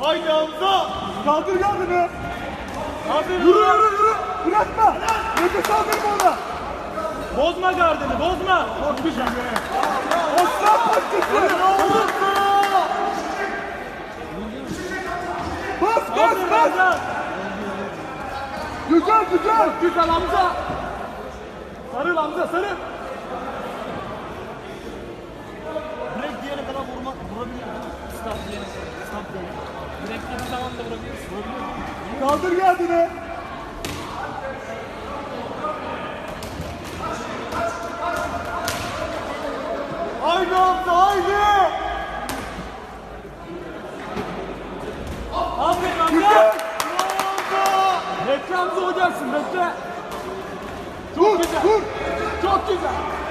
Haydi Hamza. Kaldır kendini. Aferin. Yürü yürü yürü. Bırakma. Nefes aldırma ona. Bozma gardını bozma. Çok güzel. Osman parçası. Bas bas bas. Güzel güzel. Güzel Hamza. Sarıl Hamza sarıl. Stop diyelim. Stop diyelim. Direkleri zaman da vurabiliyoruz. Kaldır kendini. Aynı anda aynı. Aferin Hamza. Bekle Hamza olacaksın bekle. Dur, dur. Çok güzel.